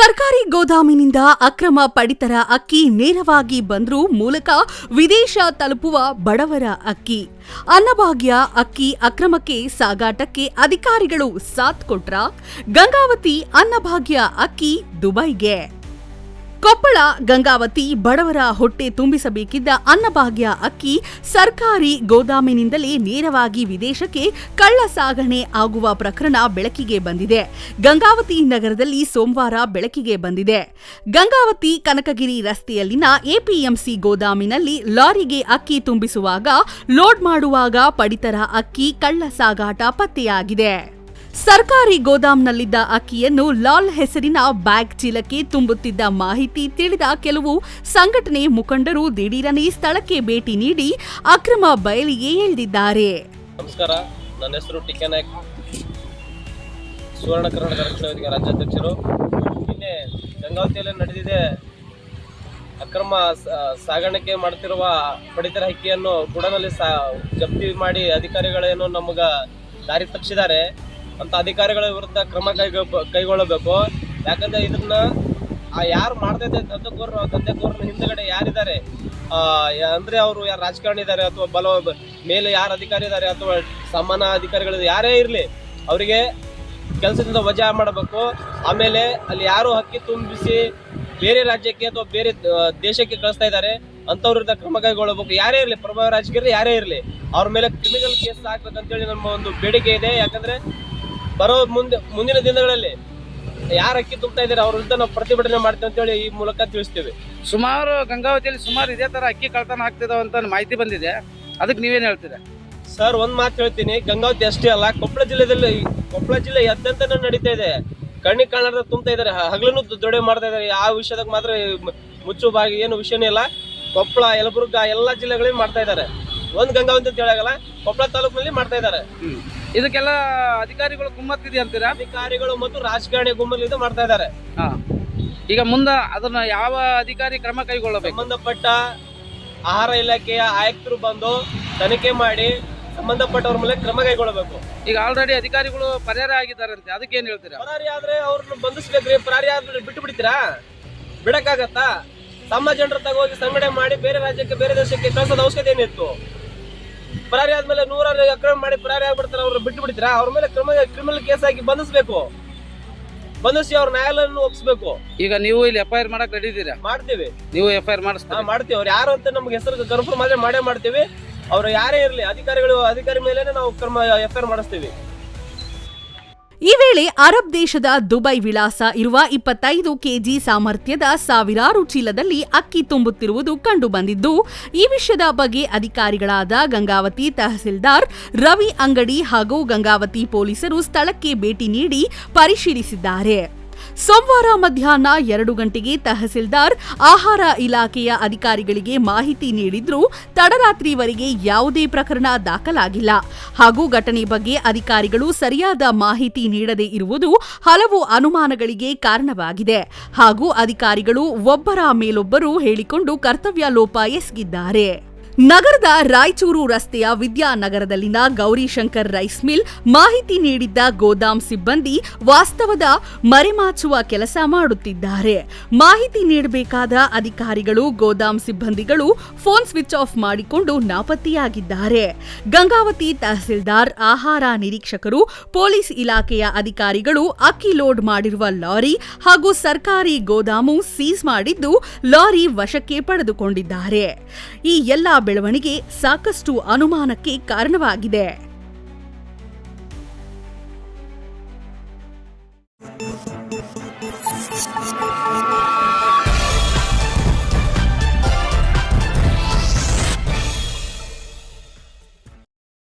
ಸರ್ಕಾರಿ ಗೋದಾಮಿನಿಂದ ಅಕ್ರಮ ಪಡಿತರ ಅಕ್ಕಿ ನೇರವಾಗಿ ಬಂದ್ರು ಮೂಲಕ ವಿದೇಶ ತಲುಪುವ ಬಡವರ ಅಕ್ಕಿ. ಅನ್ನಭಾಗ್ಯ ಅಕ್ಕಿ ಅಕ್ರಮಕ್ಕೆ ಸಾಗಾಟಕ್ಕೆ ಅಧಿಕಾರಿಗಳು ಸಾಥ್ ಕೊಟ್ರ ಗಂಗಾವತಿ ಅನ್ನಭಾಗ್ಯ ಅಕ್ಕಿ ದುಬೈಗೆ. ಕೊಪ್ಪಳ ಗಂಗಾವತಿ ಬಡವರ ಹೊಟ್ಟೆ ತುಂಬಿಸಬೇಕಿದ್ದ ಅನ್ನಭಾಗ್ಯ ಅಕ್ಕಿ ಸರ್ಕಾರಿ ಗೋದಾಮಿನಿಂದಲೇ ನೇರವಾಗಿ ವಿದೇಶಕ್ಕೆ ಕಳ್ಳ ಸಾಗಣೆ ಆಗುವ ಪ್ರಕರಣ ಬೆಳಕಿಗೆ ಬಂದಿದೆ. ಗಂಗಾವತಿ ನಗರದಲ್ಲಿ ಸೋಮವಾರ ಬೆಳಕಿಗೆ ಬಂದಿದೆ. ಗಂಗಾವತಿ ಕನಕಗಿರಿ ರಸ್ತೆಯಲ್ಲಿನ ಎಪಿಎಂಸಿ ಗೋದಾಮಿನಲ್ಲಿ ಲಾರಿಗೆ ಅಕ್ಕಿ ತುಂಬಿಸುವಾಗ, ಲೋಡ್ ಮಾಡುವಾಗ ಪಡಿತರ ಅಕ್ಕಿ ಕಳ್ಳ ಸಾಗಾಟ ಪತ್ತೆಯಾಗಿದೆ. ಸರ್ಕಾರಿ ಗೋದಾಮ್ನಲ್ಲಿದ್ದ ಅಕ್ಕಿಯನ್ನು ಲಾಲ್ ಹೆಸರಿನ ಬ್ಯಾಗ್ ಚೀಲಕ್ಕೆ ತುಂಬುತ್ತಿದ್ದ ಮಾಹಿತಿ ತಿಳಿದ ಕೆಲವು ಸಂಘಟನೆ ಮುಖಂಡರು ದಿಢೀರನೆ ಸ್ಥಳಕ್ಕೆ ಭೇಟಿ ನೀಡಿ ಅಕ್ರಮ ಬಯಲಿಗೆ ಇಳಿದಿದ್ದಾರೆ. ನಮಸ್ಕಾರ, ನನ್ನ ಹೆಸರು ಟಿ ಕೆ ನಾಯ್ಕ್. ಸುವರ್ಣ ಕರ್ನಾಟಕ ರಾಜ್ಯಾಧ್ಯಕ್ಷರು. ನಿನ್ನೆ ಗಂಗಾವತಿಯಲ್ಲಿ ನಡೆದಿದೆ ಅಕ್ರಮ ಸಾಗಾಣಿಕೆ ಮಾಡ್ತಿರುವ ಪಡಿತರ ಅಕ್ಕಿಯನ್ನು ಗುಡನಲ್ಲಿ ಸಾ, ಜಪ್ತಿ ಮಾಡಿ ಅಧಿಕಾರಿಗಳೇನು ನಮಗ ದಾರಿ ತಪ್ಪಿಸಿದ್ದಾರೆ. ಅಂತ ಅಧಿಕಾರಿಗಳ ವಿರುದ್ಧ ಕ್ರಮ ಕೈಗೊ ಕೈಗೊಳ್ಳಬೇಕು. ಯಾಕಂದ್ರೆ ಇದನ್ನ, ಆ, ಯಾರು ಮಾಡ್ತೈತೆ ತಂದೆಕೋರ್ನ ತಂದೆಕೋರ್ನ ಹಿಂದೆಗಡೆ ಯಾರಿದ್ದಾರೆ? ಅಂದ್ರೆ ಅವರು ಯಾರು ರಾಜಕಾರಣಿ ಇದ್ದಾರೆ ಅಥವಾ ಬಲ, ಮೇಲೆ ಯಾರು ಅಧಿಕಾರಿ ಇದ್ದಾರೆ ಅಥವಾ ಸಮಾನ ಅಧಿಕಾರಿಗಳು ಯಾರೇ ಇರಲಿ, ಅವರಿಗೆ ಕೆಲಸದಿಂದ ವಜಾ ಮಾಡಬೇಕು. ಆಮೇಲೆ ಅಲ್ಲಿ ಯಾರು ಹಕ್ಕಿ ತುಂಬಿಸಿ ಬೇರೆ ರಾಜ್ಯಕ್ಕೆ ಅಥವಾ ಬೇರೆ ದೇಶಕ್ಕೆ ಕಳಿಸ್ತಾ ಇದ್ದಾರೆ ಅಂಥವ್ರ ವಿರುದ್ಧ ಕ್ರಮ ಕೈಗೊಳ್ಳಬೇಕು. ಯಾರೇ ಇರಲಿ, ಪ್ರಭಾವ ರಾಜಕೀಯ ಯಾರೇ ಇರಲಿ, ಅವ್ರ ಮೇಲೆ ಕ್ರಿಮಿನಲ್ ಕೇಸ್ ಹಾಕ್ಬೇಕಂತೇಳಿ ನಮ್ಮ ಒಂದು ಬೇಡಿಕೆ ಇದೆ. ಯಾಕಂದ್ರೆ ಬರೋ ಮುಂದೆ ಮುಂದಿನ ದಿನಗಳಲ್ಲಿ ಯಾರು ಅಕ್ಕಿ ತುಂಬ್ತಾ ಇದ್ದಾರೆ ಅವ್ರ ವಿರುದ್ಧ ನಾವು ಪ್ರತಿಭಟನೆ ಮಾಡ್ತೀವಿ ಅಂತೇಳಿ ಈ ಮೂಲಕ ತಿಳಿಸ್ತೀವಿ. ಸುಮಾರು ಗಂಗಾವತಿಯಲ್ಲಿ ಸುಮಾರು ಇದೇ ತರ ಅಕ್ಕಿ ಕಳ್ತನ ಆಗ್ತಿದಾವ ಅಂತ ಮಾಹಿತಿ ಬಂದಿದೆ. ಅದಕ್ಕೆ ನೀವೇನು ಹೇಳ್ತೀರಾ? ಸರ್ ಒಂದ್ ಮಾತು ಹೇಳ್ತೀನಿ. ಗಂಗಾವತಿ ಅಷ್ಟೇ ಅಲ್ಲ ಕೊಪ್ಪಳ ಜಿಲ್ಲೆದಲ್ಲಿ ಕೊಪ್ಪಳ ಜಿಲ್ಲೆ ಎದ್ದಂತ ನಡೀತಾ ಇದೆ. ಕಣ್ಣಿ ಕಾಣದ ತುಂಬ್ತಾ ಇದ್ದಾರೆ. ಹಗಲನ್ನು ದೊಡೆ ಮಾಡ್ತಾ ಇದಾರೆ ಆ ವಿಷಯದಾಗ ಮಾತ್ರ ಮುಚ್ಚು ಬಾಗಿ ಏನು ವಿಷಯನೇ ಇಲ್ಲ. ಕೊಪ್ಪಳ ಯಲಬುರ್ಗ ಎಲ್ಲಾ ಜಿಲ್ಲೆಗಳಲ್ಲಿ ಮಾಡ್ತಾ ಇದ್ದಾರೆ. ಒಂದ್ ಗಂಗಾವತಿ ಅಂತ ಹೇಳಾಗಲ್ಲ ಕೊಪ್ಪಳ ತಾಲೂಕಿನಲ್ಲಿ ಮಾಡ್ತಾ ಇದ್ದಾರೆ. ಇದಕ್ಕೆಲ್ಲ ಅಧಿಕಾರಿಗಳು ಗುಮ್ಮತ್ತಿದೆ ಅಂತೀರಾ? ಅಧಿಕಾರಿಗಳು ಮತ್ತು ರಾಜಕಾರಣಿ ಗುಂಪಲ್ಲಿದ್ದು ಮಾಡ್ತಾ ಇದ್ದಾರೆ. ಹಾ. ಈಗ ಮುಂದ ಅದನ್ನ ಯಾವ ಅಧಿಕಾರಿ ಕ್ರಮ ಕೈಗೊಳ್ಳಬೇಕು? ಸಂಬಂಧಪಟ್ಟ ಆಹಾರ ಇಲಾಖೆಯ ಆಯುಕ್ತರು ಬಂದು ತನಿಖೆ ಮಾಡಿ ಸಂಬಂಧಪಟ್ಟವ್ರ ಮೇಲೆ ಕ್ರಮ ಕೈಗೊಳ್ಳಬೇಕು. ಈಗ ಆಲ್ರೆಡಿ ಅಧಿಕಾರಿಗಳು ಪರಿಹಾರ ಆಗಿದ್ದಾರಂತೆ ಅದಕ್ಕೆ ಏನ್ ಹೇಳ್ತೀರಾ? ಪರಾರಿ ಆದ್ರೆ ಅವ್ರನ್ನ ಬಂಧಿಸ್ಬೇಕ್ರಿ ಪರಾರಿ ಆದ್ರೆ ಬಿಟ್ಟು ಬಿಡ್ತೀರಾ? ಬಿಡಕ್ಕಾಗತ್ತಾ? ತಮ್ಮ ಜನರ ತಗೋಗಿ ಸಂಘಟನೆ ಮಾಡಿ ಬೇರೆ ರಾಜ್ಯಕ್ಕೆ ಬೇರೆ ದೇಶಕ್ಕೆ ಕಳ್ಸೋದು ಅವಶ್ಯಕತೆ ಏನಿತ್ತು? ಪರಾರಿ ಆದ್ಮೇಲೆ ನೂರಾರು ಅಕ್ರಮ ಮಾಡಿ ಪರಾರಿ ಆಗ್ಬಿಡ್ತಾರೆ ಅವ್ರು ಬಿಟ್ಟು ಬಿಡ್ತೀರಾ ಅವ್ರ ಮೇಲೆ ಕ್ರಮ ಕ್ರಿಮಿನಲ್ ಕೇಸ್ ಹಾಕಿ ಬಂಧಿಸ್ಬೇಕು. ಬಂಧಿಸಿ ಅವ್ರ ನ್ಯಾಯಾಲಯವನ್ನು ಒಪ್ಪಿಸ್ಬೇಕು ಈಗ ನೀವು ಇಲ್ಲಿ ಎಫ್ ಐ ಆರ್ ಮಾಡಕ್ ರೆಡಿ ಇದ್ದೀರಾ? ಮಾಡ್ತೀವಿ. ನೀವು ಎಫ್ ಐ ಆರ್ ಹಾ, ಮಾಡಿಸ್ತೀರಾ ಮಾಡ್ತೀವಿ. ಅವ್ರು ಯಾರು ಅಂತ ನಮ್ಗೆ ಹೆಸರು ಕನ್ಫರ್ಮ್ ಆದ್ರೆ ಮಾಡೇ ಮಾಡ್ತೀವಿ. ಅವ್ರು ಯಾರೇ ಇರಲಿ ಅಧಿಕಾರಿಗಳು ಅಧಿಕಾರಿ ಮೇಲೆ ನಾವು ಕ್ರಮ ಎಫ್ ಐ ಆರ್ ಮಾಡಿಸ್ತೀವಿ. ಈ ವೇಳೆ ಅರಬ್ ದೇಶದ ದುಬೈ ವಿಳಾಸ ಇರುವ ಇಪ್ಪತ್ತೈದು ಕೆಜಿ ಸಾಮರ್ಥ್ಯದ ಸಾವಿರಾರು ಚೀಲದಲ್ಲಿ ಅಕ್ಕಿ ತುಂಬುತ್ತಿರುವುದು ಕಂಡುಬಂದಿದ್ದು, ಈ ವಿಷಯದ ಬಗ್ಗೆ ಅಧಿಕಾರಿಗಳಾದ ಗಂಗಾವತಿ ತಹಸೀಲ್ದಾರ್ ರವಿ ಅಂಗಡಿ ಹಾಗೂ ಗಂಗಾವತಿ ಪೊಲೀಸರು ಸ್ಥಳಕ್ಕೆ ಭೇಟಿ ನೀಡಿ ಪರಿಶೀಲಿಸಿದ್ದಾರೆ. ಸೋಮವಾರ ಮಧ್ಯಾಹ್ನ ಎರಡು ಗಂಟೆಗೆ ತಹಸೀಲ್ದಾರ್, ಆಹಾರ ಇಲಾಖೆಯ ಅಧಿಕಾರಿಗಳಿಗೆ ಮಾಹಿತಿ ನೀಡಿದ್ರೂ, ತಡರಾತ್ರಿವರೆಗೆ ಯಾವುದೇ ಪ್ರಕರಣ ದಾಖಲಾಗಿಲ್ಲ. ಹಾಗೂ ಘಟನೆ ಬಗ್ಗೆ ಅಧಿಕಾರಿಗಳು ಸರಿಯಾದ ಮಾಹಿತಿ ನೀಡದೇ ಇರುವುದು ಹಲವು ಅನುಮಾನಗಳಿಗೆ ಕಾರಣವಾಗಿದೆ. ಹಾಗೂ ಅಧಿಕಾರಿಗಳು ಒಬ್ಬರ ಮೇಲೊಬ್ಬರು ಹೇಳಿಕೊಂಡು ಕರ್ತವ್ಯ ಲೋಪ ಎಸಗಿದ್ದಾರೆ. ನಗರದ ರಾಯಚೂರು ರಸ್ತೆಯ ವಿದ್ಯಾನಗರದಲ್ಲಿನ ಗೌರಿಶಂಕರ್ ರೈಸ್ ಮಿಲ್ ಮಾಹಿತಿ ನೀಡಿದ್ದ ಗೋದಾಮ್ ಸಿಬ್ಬಂದಿ ವಾಸ್ತವದ ಮರೆಮಾಚುವ ಕೆಲಸ ಮಾಡುತ್ತಿದ್ದಾರೆ. ಮಾಹಿತಿ ನೀಡಬೇಕಾದ ಅಧಿಕಾರಿಗಳು ಗೋದಾಮ್ ಸಿಬ್ಬಂದಿಗಳು ಫೋನ್ ಸ್ವಿಚ್ ಆಫ್ ಮಾಡಿಕೊಂಡು ನಾಪತ್ತೆಯಾಗಿದ್ದಾರೆ. ಗಂಗಾವತಿ ತಹಸೀಲ್ದಾರ್, ಆಹಾರ ನಿರೀಕ್ಷಕರು, ಪೊಲೀಸ್ ಇಲಾಖೆಯ ಅಧಿಕಾರಿಗಳು ಅಕ್ಕಿ ಲೋಡ್ ಮಾಡಿರುವ ಲಾರಿ ಹಾಗೂ ಸರ್ಕಾರಿ ಗೋದಾಮು ಸೀಸ್ ಮಾಡಿದ್ದು ಲಾರಿ ವಶಕ್ಕೆ ಪಡೆದುಕೊಂಡಿದ್ದಾರೆ. ಈ ಎಲ್ಲಾ ಬೆಳವಣಿಗೆ ಸಾಕಷ್ಟು ಅನುಮಾನಕ್ಕೆ ಕಾರಣವಾಗಿದೆ.